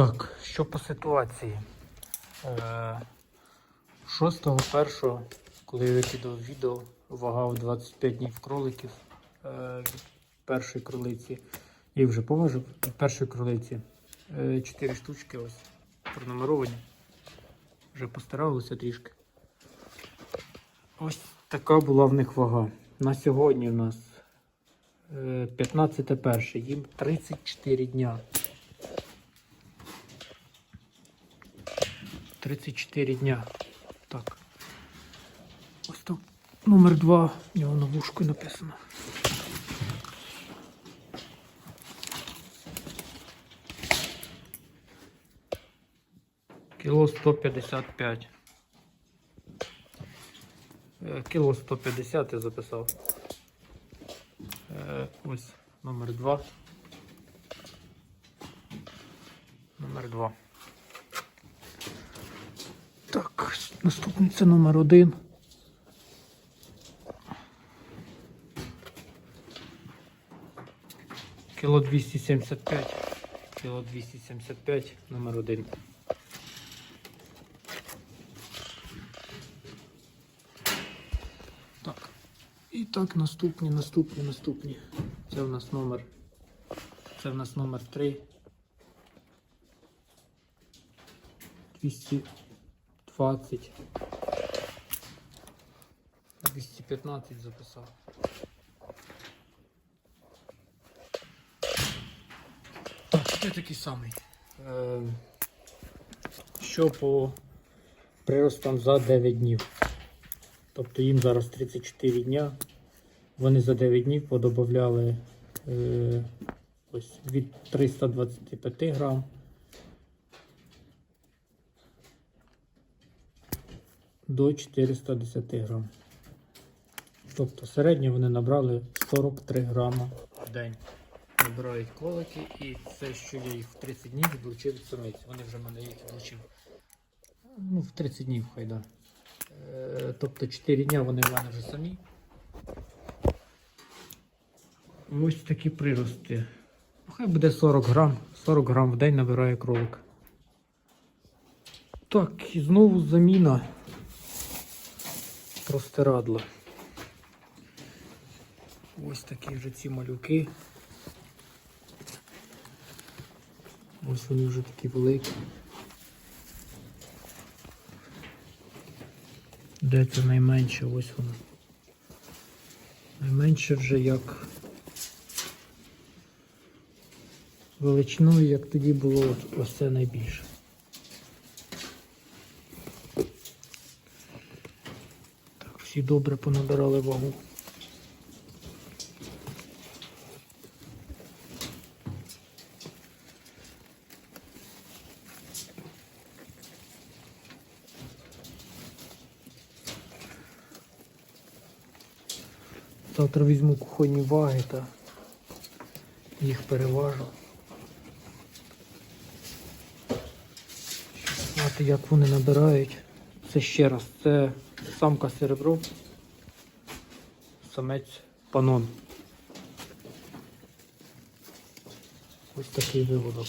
Так, що по ситуації? Е, 6.1, коли я викидав відео, вагав 25 днів кроликів е, першої кролиці. І вже поважив від першої кролиці. 4 штучки ось пронумеровані. Вже постаралися трішки. Ось така була в них вага. На сьогодні в нас е, 15.1, їм 34 дня. 34 дня. Так. Ось тут номер 2, в нього на вушку написано. Кіло 155. Е, Кіло 150 я записав. Е, Ось номер 2. Номер 2. Так, наступний це номер один. Кіло 275. Кіло 275, номер один. Так. І так, наступні, наступні, наступні. Це у нас номер. Це у нас номер 3. 220. 215 записав. Це такий самий. Що по приростам за 9 днів. Тобто їм зараз 34 дня. Вони за 9 днів подобавляли е, ось від 325 грам до 410 грам. Тобто середньо вони набрали 43 грама в день. Набирають колики і це, що я їх в 30 днів відлучив від самиць. Вони вже мене їх відлучив. Ну, в 30 днів хай да. Е, Тобто 4 дня вони в мене вже самі. Ось такі прирости. Хай буде 40 грам. 40 грам в день набирає кролик. Так, і знову заміна простирадла. Ось такі вже ці малюки. Ось вони вже такі великі. Де це найменше? Ось воно. Найменше вже як величиною, як тоді було ось це найбільше. Всі добре понабирали вагу. Завтра візьму кухонні ваги та їх переважу. Щоб знати, як вони набирають. Це ще раз, це самка серебро, самець панон. Ось такий виводок.